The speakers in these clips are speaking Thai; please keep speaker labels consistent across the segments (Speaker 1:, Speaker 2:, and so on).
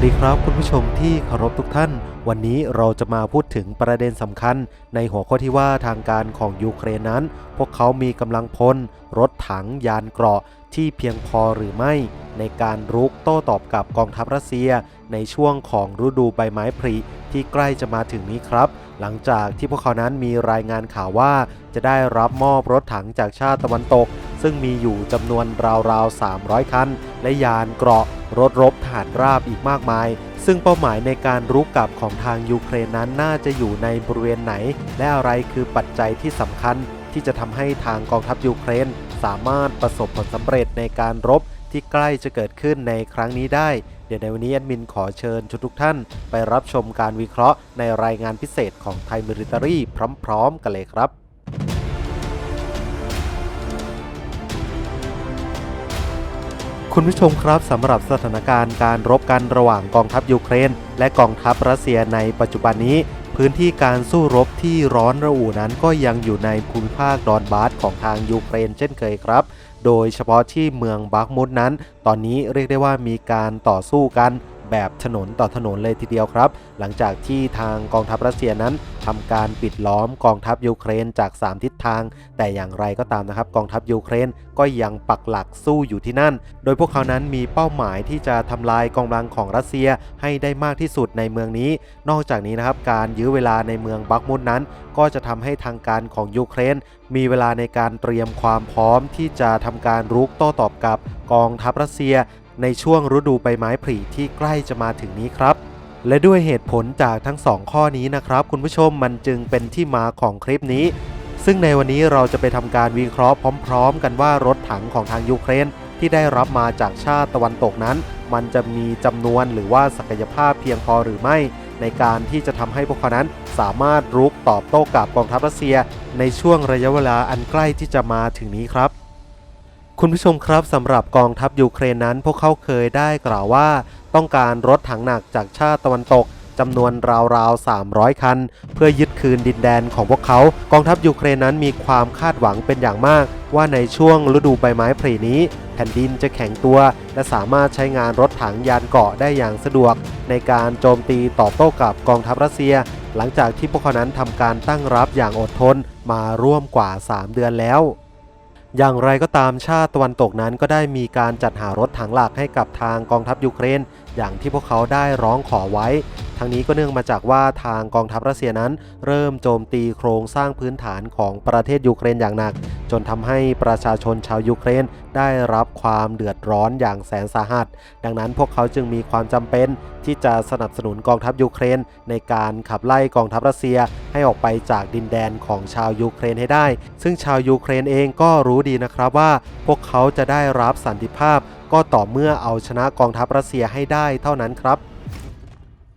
Speaker 1: สวัสดีครับคุณผู้ชมที่เคารพทุกท่าน วันนี้เราจะมาพูดถึงประเด็นสำคัญ ในหัวข้อที่ว่าทางการของยูเครนนั้น พวกเขามีกำลังพล รถถังยานเกราะที่เพียงพอหรือไม่ ในการรุกโต้ตอบกับกองทัพรัสเซีย ในช่วงของฤดูใบไม้ผลิที่ใกล้จะมาถึงนี้ครับ หลังจากที่พวกเขานั้นมีรายงานข่าวว่า จะได้รับมอบรถถังจากชาติตะวันตก ซึ่งมีอยู่จำนวนราวๆ300 คัน และยานเกราะรถรบทหารราบอีกมากมาย ซึ่งเป้าหมายในการรุกกลับของทางยูเครนนั้นน่าจะอยู่ในบริเวณไหน และอะไรคือปัจจัยที่สำคัญที่จะทำให้ทางกองทัพยูเครน สามารถประสบผลสำเร็จในการรบที่ใกล้จะเกิดขึ้นในครั้งนี้ได้ เดี๋ยวในวันนี้แอดมินขอเชิญทุกท่าน ไปรับชมการวิเคราะห์ในรายงานพิเศษของไทยมิลิเตอรี่พร้อม ๆ กันเลยครับ คุณผู้ชมครับสำหรับสถานการณ์การรบกันระหว่างกองทัพยูเครน และกองทัพรัสเซียในปัจจุบันนี้ พื้นที่การสู้รบที่ร้อนระอุนั้นก็ยังอยู่ในภูมิภาคดอนบาสของทางยูเครนเช่นเคยครับ โดยเฉพาะที่เมืองบักมุดนั้น ตอนนี้เรียกได้ว่ามีการต่อสู้กัน แบบถนนต่อถนนเลยทีเดียวครับ หลังจากที่ทางกองทัพรัสเซียนั้นทำการปิดล้อมกองทัพยูเครนจาก 3 ทิศทาง แต่อย่างไรก็ตามนะครับ กองทัพยูเครนก็ยังปักหลักสู้อยู่ที่นั่น โดยพวกเขานั้นมีเป้าหมายที่จะทำลายกองกำลังของรัสเซียให้ได้มากที่สุดในเมืองนี้ นอกจากนี้นะครับการยื้อเวลาในเมืองบักมุดนั้น ก็จะทำให้ทางการของยูเครน มีเวลาในการเตรียมความพร้อมที่จะทำการรุกโต้ตอบกับกองทัพรัสเซีย ในช่วงฤดูใบไม้ผลิที่ใกล้จะมาถึงนี้ครับ และด้วยเหตุผลจากทั้ง 2 ข้อนี้นะครับ คุณผู้ชมมันจึงเป็นที่มาของคลิปนี้ ซึ่งในวันนี้เราจะไปทำการวิเคราะห์พร้อม ๆ กันว่ารถถังของทางยูเครน ที่ได้รับมาจากชาติตะวันตกนั้น มันจะมีจำนวนหรือว่าศักยภาพเพียงพอหรือไม่ ในการที่จะทำให้พวกเขานั้นสามารถรุกตอบโต้กับกองทัพรัสเซีย ในช่วงระยะเวลาอันใกล้ที่จะมาถึงนี้ครับ คุณผู้ชมครับสำหรับกองทัพยูเครนนั้น พวกเขาเคยได้กล่าวว่า ต้องการรถถังหนักจากชาติตะวันตกจำนวนราวๆ 300 คัน เพื่อยึดคืนดินแดนของพวกเขา กองทัพยูเครนนั้นมีความคาดหวังเป็นอย่างมาก ว่าในช่วงฤดูใบไม้ผลินี้ แผ่นดินจะแข็งตัว และสามารถใช้งานรถถังยานเกราะได้อย่างสะดวก ในการโจมตีตอบโต้กับกองทัพรัสเซีย หลังจากที่พวกเขานั้นทำการตั้งรับอย่างอดทนมาร่วมกว่า 3 เดือนแล้ว อย่างไรก็ตามชาติตะวันตกนั้นก็ได้มีการจัดหารถถังหลักให้กับทางกองทัพยูเครน อย่างที่พวกเขาได้ร้องขอไว้ ทั้งนี้ก็เนื่องมาจากว่าทางกองทัพรัสเซียนั้น เริ่มโจมตีโครงสร้างพื้นฐานของประเทศยูเครนอย่างหนัก จนทำให้ประชาชนชาวยูเครนได้รับความเดือดร้อนอย่างแสนสาหัส ดังนั้นพวกเขาจึงมีความจำเป็นที่จะสนับสนุนกองทัพยูเครน ในการขับไล่กองทัพรัสเซียให้ออกไปจากดินแดนของชาวยูเครนให้ได้ ซึ่งชาวยูเครนเองก็รู้ดีนะครับว่า พวกเขาจะได้รับสันติภาพ ก็ต่อเมื่อเอาชนะกองทัพรัสเซียให้ได้เท่านั้นครับ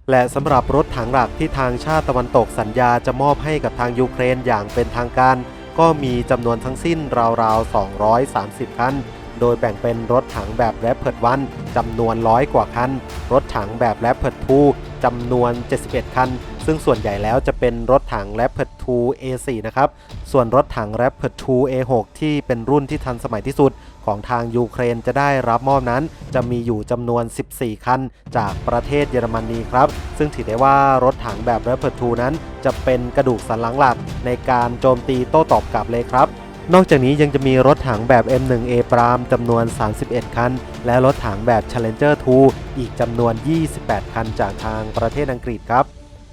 Speaker 1: และสำหรับรถถังหลักที่ทางชาติตะวันตกสัญญาจะมอบให้กับทางยูเครนอย่างเป็นทางการ ก็มีจำนวนทั้งสิ้นราวๆ 230 คัน โดยแบ่งเป็นรถถังแบบแรปเพิร์ดวันจำนวนร้อยกว่าคัน รถถังแบบแรปเพิร์ดทูจำนวน 71 คัน ซึ่งส่วนใหญ่แล้วจะเป็นรถถังแรปเพิร์ดทู A4 นะครับ ส่วนรถถังแรปเพิร์ดทู A6 ที่เป็นรุ่นที่ทันสมัยที่สุดของทางยูเครนจะได้รับมอบนั้น จะมีอยู่จำนวน 14 คัน จากประเทศเยอรมนีครับ ซึ่งถือได้ว่ารถถังแบบ r a p 2นั้น จะเป็นกระดูกสันหลังหลักในการโจมตีโต้ตอบกลับเลยครับ นอกจากนี้ยังจะมีรถถังแบบ M1A ปรามจำนวน 31 คัน และรถถังแบบ Challenger 2 อีกจำนวน 28 คันจากทางประเทศอังกฤษครับ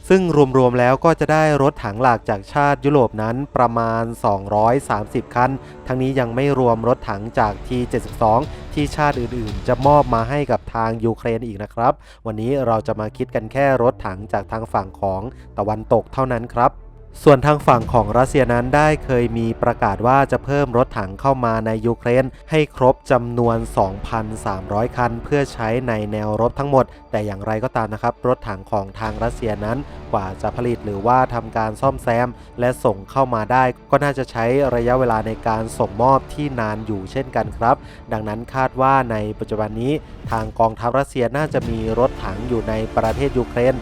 Speaker 1: ซึ่งรวมๆแล้วก็จะได้รถถังหลักจากชาติยุโรปนั้นประมาณ 230 คัน ทั้งนี้ยังไม่รวมรถถังจาก T72 ที่ชาติอื่นๆ จะมอบมาให้กับทางยูเครนอีกนะครับ วันนี้เราจะมาคิดกันแค่รถถังจากทางฝั่งของตะวันตกเท่านั้นครับ ส่วนทางฝั่งของรัสเซียนั้นได้เคยมีประกาศว่าจะเพิ่มรถถังเข้ามาในยูเครน ให้ครบจำนวน 2,300 คัน เพื่อใช้ในแนวรบทั้งหมด แต่อย่างไรก็ตามนะครับ รถถังของทางรัสเซียนั้นกว่าจะผลิตหรือว่าทำการซ่อมแซม และส่งเข้ามาได้ ก็น่าจะใช้ระยะเวลาในการส่งมอบที่นานอยู่เช่นกันครับ ดังนั้นคาดว่าในปัจจุบันนี้ ทางกองทัพรัสเซียน่าจะมีรถถังอยู่ในประเทศยูเครน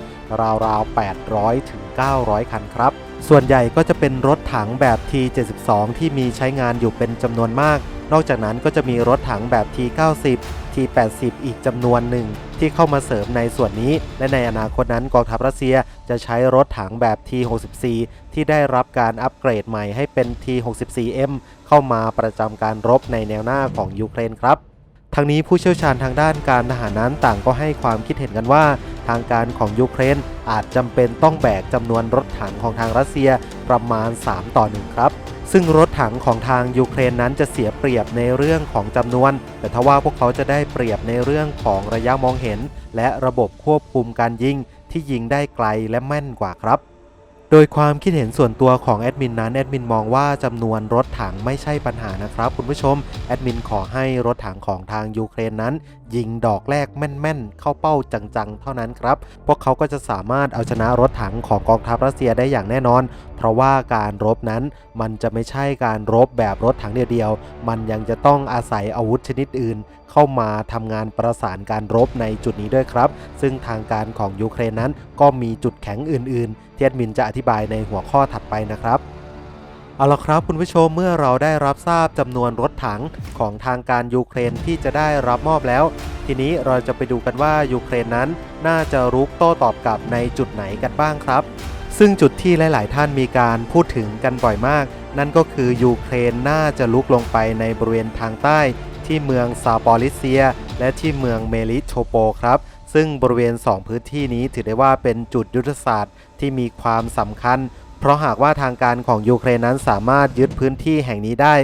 Speaker 1: ราวๆ800ถึง900 คันครับ ส่วนใหญ่ก็จะเป็นรถถังแบบ T72 ที่มีใช้งานอยู่เป็นจำนวนมาก นอกจากนั้นก็จะมีรถถังแบบ T90 T80 อีกจำนวนหนึ่ง ที่เข้ามาเสริมในส่วนนี้ และในอนาคตนั้นกองทัพรัสเซียจะใช้รถถังแบบ T64 ที่ได้รับการอัปเกรดใหม่ให้เป็น T64M เข้ามาประจำการรบในแนวหน้าของยูเครนครับ ทั้งนี้ผู้เชี่ยวชาญทางด้านการทหารนั้นต่างก็ให้ความคิดเห็นกันว่า ทางการของยูเครนอาจจำเป็นต้องแบกจำนวนรถถังของทางรัสเซียประมาณ 3 ต่อ 1 ครับ ซึ่งรถถังของทางยูเครนนั้นจะเสียเปรียบในเรื่องของจำนวน แต่ทว่าพวกเขาจะได้เปรียบในเรื่องของระยะมองเห็น และระบบควบคุมการยิงที่ยิงได้ไกลและแม่นกว่าครับ โดยความคิดเห็นส่วนตัวของแอดมินนั้นแอดมินมองว่าจำนวนรถถังไม่ใช่ปัญหานะครับ คุณผู้ชมแอดมินขอให้รถถังของทางยูเครนนั้น ยิงดอกแรกแม่นๆ เข้าเป้าจังๆ เท่านั้นครับ พวกเขาก็จะสามารถเอาชนะรถถังของกองทัพรัสเซียได้อย่างแน่นอน เพราะว่าการรบนั้นมันจะไม่ใช่การรบแบบรถถังเดียวๆมันยังจะต้องอาศัยอาวุธชนิดอื่น เข้ามาทำงานประสานการรบในจุดนี้ด้วยครับ ซึ่งทางการของยูเครนนั้นก็มีจุดแข็งอื่น ๆ ที่แอดมินจะอธิบายในหัวข้อถัดไปนะครับเอาละครับคุณผู้ชมเมื่อเราได้รับทราบจำนวนรถถังของทางการยูเครนที่จะได้รับมอบแล้ว ทีนี้เราจะไปดูกันว่ายูเครนนั้นน่าจะรุกโต้ตอบกลับในจุดไหนกันบ้างครับ ซึ่งจุดที่หลาย ๆ ท่านมีการพูดถึงกันบ่อยมาก นั่นก็คือยูเครนน่าจะลุกลงไปในบริเวณทางใต้ ที่เมืองซาปอริเซีย และที่เมืองเมลิโชโปครับ ซึ่งบริเวณ 2 พื้นที่นี้ถือได้ว่าเป็นจุดยุทธศาสตร์ที่มีความสำคัญ เพราะหากว่าทางการของยูเครนนั้นสามารถยึดพื้นที่แห่งนี้ได้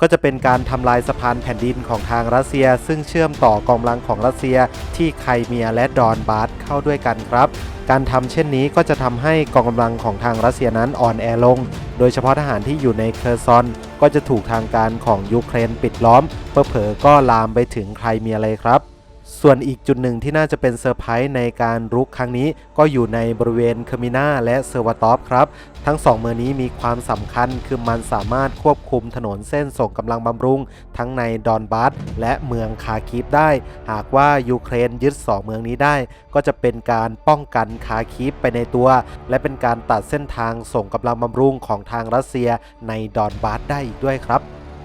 Speaker 1: ก็จะเป็นการทำลายสะพานแผ่นดินของทางรัสเซีย ซึ่งเชื่อมต่อกองกำลังของรัสเซีย ที่ไครเมียและดอนบาสเข้าด้วยกันครับ การทำเช่นนี้ก็จะทำให้กองกำลังของทางรัสเซียนั้นอ่อนแอลง โดยเฉพาะทหารที่อยู่ในเคอร์ซอน ก็จะถูกทางการของยูเครนปิดล้อมเผลอก็ลามไปถึงใครเมียเลยครับ ส่วนอีกจุดหนึ่งที่น่าจะเป็นเซอร์ไพรส์ในการรุกครั้งนี้ ก็อยู่ในบริเวณเคอร์มินาและเซอร์วาตอฟครับ ทั้งสองเมืองนี้มีความสำคัญคือมันสามารถควบคุมถนนเส้นส่งกำลังบำรุง ทั้งในดอนบาสและเมืองคาคิฟได้ หากว่ายูเครนยึด 2 เมืองนี้ได้ ก็จะเป็นการป้องกันคาคิฟไปในตัว และเป็นการตัดเส้นทางส่งกำลังบำรุงของทางรัสเซียในดอนบาสได้อีกด้วยครับ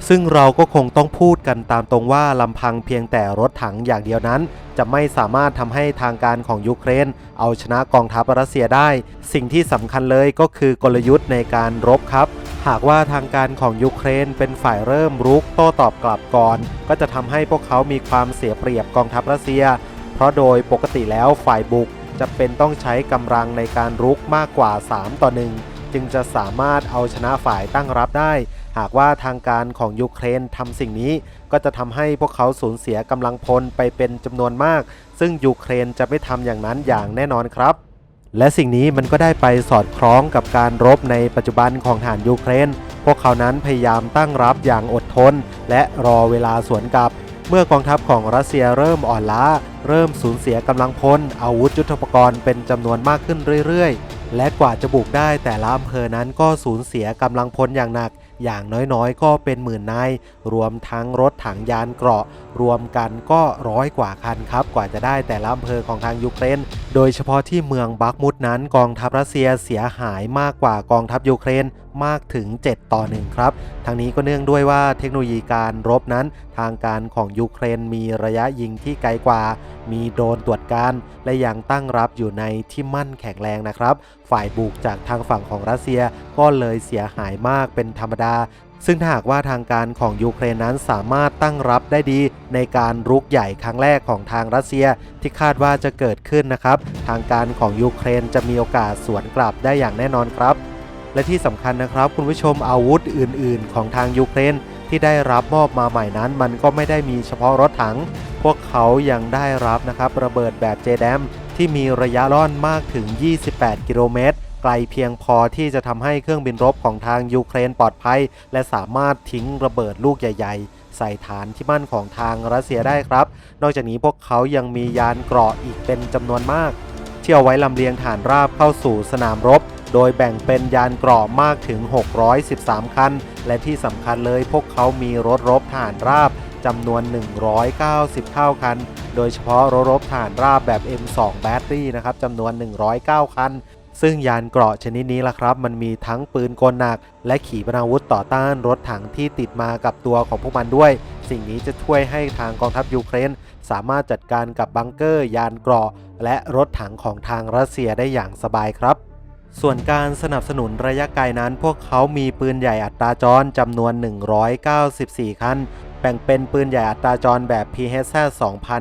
Speaker 1: ซึ่งเราก็คงต้องพูดกันตามตรงว่าลำพังเพียงแต่รถถังอย่างเดียวนั้น จะไม่สามารถทำให้ทางการของยูเครน เอาชนะกองทัพรัสเซียได้ สิ่งที่สำคัญเลยก็คือกลยุทธ์ในการรบครับ หากว่าทางการของยูเครนเป็นฝ่ายเริ่มรุกโต้ตอบกลับก่อน ก็จะทำให้พวกเขามีความเสียเปรียบกองทัพรัสเซีย เพราะโดยปกติแล้วฝ่ายบุกจะเป็นต้องใช้กำลังในการรุกมากกว่า 3 ต่อ 1 จึงจะสามารถเอาชนะฝ่ายตั้งรับได้ หากว่าทางการของยูเครนทำสิ่งนี้ ก็จะทำให้พวกเขาสูญเสียกำลังพลไปเป็นจำนวนมาก ซึ่งยูเครนจะไม่ทำอย่างนั้นอย่างแน่นอนครับ และสิ่งนี้มันก็ได้ไปสอดคล้องกับการรบในปัจจุบันของทหารยูเครน พวกเขานั้นพยายามตั้งรับอย่างอดทน และรอเวลาสวนกลับ เมื่อกองทัพของรัสเซียเริ่มอ่อนล้า เริ่มสูญเสียกำลังพล อาวุธยุทโธปกรณ์เป็นจำนวนมากขึ้นเรื่อยๆและกว่าจะบุกได้แต่ละอำเภอนั้นก็สูญเสียกำลังพลอย่างหนัก อย่างน้อยๆ ก็เป็นหมื่นนายรวมทั้งรถถังยานเกราะ รวมกันก็ร้อยกว่าคันครับ กว่าจะได้แต่ละอำเภอของทางยูเครน โดยเฉพาะที่เมืองบักมุดนั้นกองทัพรัสเซียเสียหายมากกว่ากองทัพยูเครน มากถึง 7 ต่อ 1 ครับทั้งนี้ก็เนื่องด้วยว่าเทคโนโลยีการรบนั้น ทางการของยูเครนมีระยะยิงที่ไกลกว่า มีโดนตรวจการ และยังตั้งรับอยู่ในที่มั่นแข็งแรงนะครับ ฝ่ายบุกจากทางฝั่งของรัสเซียก็เลยเสียหายมากเป็นธรรมดาซึ่งถ้าหากว่าทางการของยูเครนนั้นสามารถตั้งรับได้ดี ในการรุกใหญ่ครั้งแรกของทางรัสเซียที่คาดว่าจะเกิดขึ้นนะครับ ทางการของยูเครนจะมีโอกาสสวนกลับได้อย่างแน่นอนครับ และที่สำคัญนะครับคุณผู้ชมอาวุธอื่น ๆ ของทางยูเครนที่ได้รับมอบมาใหม่นั้น มันก็ไม่ได้มีเฉพาะรถถัง พวกเขายังได้รับนะครับระเบิดแบบเจแดมที่มีระยะร่อนมากถึง 28 กิโลเมตร ไกลเพียงพอที่จะทำให้เครื่องบินรบของทางยูเครนปลอดภัย และสามารถทิ้งระเบิดลูกใหญ่ ๆ ใส่ฐานที่มั่นของทางรัสเซียได้ครับ นอกจากนี้พวกเขายังมียานเกราะอีกเป็นจำนวนมาก ที่เอาไว้ลำเลียงฐานราบเข้าสู่สนามรบ โดยแบ่งเป็นยานเกราะมากถึง 613 คัน และที่สำคัญเลยพวกเขามีรถรบฐานราบจำนวน 190เท่าคัน โดยเฉพาะรถรบฐานราบแบบ M2 แบตเตอรี่นะครับจำนวน 109 คัน ซึ่งยานเกราะชนิดนี้ล่ะครับ มันมีทั้งปืนกลหนัก และขีปนาวุธต่อต้านรถถังที่ติดมากับตัวของพวกมันด้วย สิ่งนี้จะช่วยให้ทางกองทัพยูเครน สามารถจัดการกับบังเกอร์ ยานเกราะ และรถถังของทางรัสเซียได้อย่างสบายครับ ส่วนการสนับสนุนระยะไกลนั้น พวกเขามีปืนใหญ่อัตราจรจำนวน 194 คัน แบ่งเป็นปืนใหญ่อัตราจรแบบ PHZ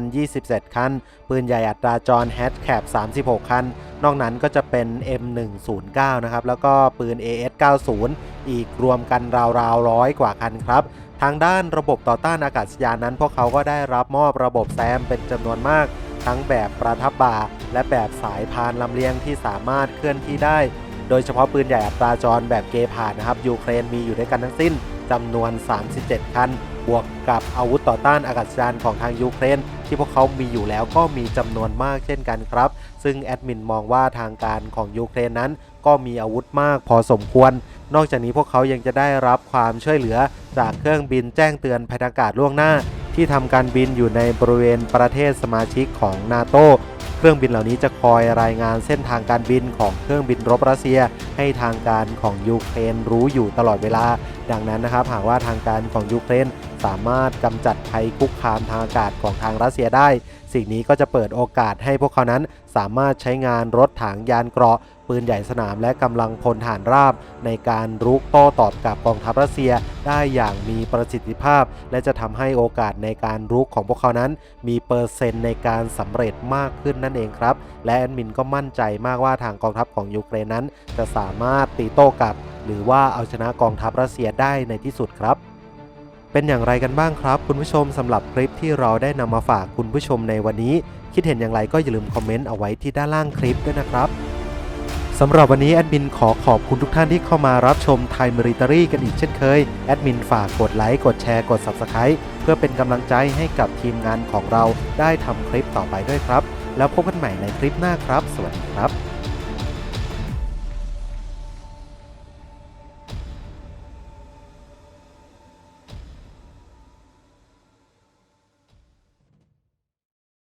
Speaker 1: 2027 คัน ปืนใหญ่อัตราจร Hatcap 36 คัน นอกนั้นก็จะเป็น M109 นะครับ แล้วก็ปืน AS90 อีกรวมกันราวๆร้อยกว่าคันครับ ทางด้านระบบต่อต้านอากาศยานนั้น พวกเขาก็ได้รับมอบระบบแซมเป็นจำนวนมาก ทั้งแบบประทับบ่าและแบบสายพานลำเลียงที่สามารถเคลื่อนที่ได้ โดยเฉพาะปืนใหญ่อัตราจรแบบเกพาดนะครับยูเครนมีอยู่ด้วยกันทั้งสิ้นจำนวน 37 คัน บวกกับอาวุธต่อต้านอากาศยานของทางยูเครน ที่พวกเขามีอยู่แล้วก็มีจำนวนมากเช่นกันครับ ซึ่งแอดมินมองว่าทางการของยูเครนนั้น ก็มีอาวุธมากพอสมควร นอกจากนี้พวกเขายังจะได้รับความช่วยเหลือจากเครื่องบินแจ้งเตือนภัยอากาศล่วงหน้า ที่ทำการบินอยู่ในบริเวณประเทศสมาชิกของนาโต รื่องบินเหล่านี้จะคอยรายงานเส้นทางการบินของเครื่องบินรบรัสเซีย ให้ทางการของยูเครนรู้อยู่ตลอดเวลา ดังนั้นนะครับหากว่าทางการของยูเครนสามารถกำจัดภัยคุกคามทางอากาศของทางรัสเซียได้ สิ่งนี้ก็จะเปิดโอกาสให้พวกเขานั้นสามารถใช้งานรถถังยานเกราะ ปืนใหญ่สนามและกำลังพลฐานราบ ในการรุกโต้ตอบกับกองทัพรัสเซียได้อย่างมีประสิทธิภาพ และจะทำให้โอกาสในการรุกของพวกเขานั้น มีเปอร์เซ็นต์ในการสำเร็จมากขึ้นนั่นเองครับ และแอดมินก็มั่นใจมากว่าทางกองทัพของยูเครนนั้น จะสามารถตีโต้กลับ หรือว่าเอาชนะกองทัพรัสเซียได้ในที่สุดครับเป็นอย่างไรกันบ้างครับ คุณผู้ชมสำหรับคลิปที่เราได้นำมาฝากคุณผู้ชมในวันนี้ คิดเห็นอย่างไรก็อย่าลืมคอมเมนต์เอาไว้ที่ด้านล่างคลิปด้วยนะครับ สำหรับวันนี้แอดมินขอขอบคุณทุกท่านที่เข้ามารับชมไทม์มิริตารี่กันอีกเช่นเคย แอดมินฝากกดไลค์กดแชร์กด Subscribe เพื่อเป็นกำลังใจให้กับทีมงานของเราได้ทำคลิปต่อไปด้วยครับ แล้วพบกันใหม่ในคลิปหน้าครับ สวัสดีครับ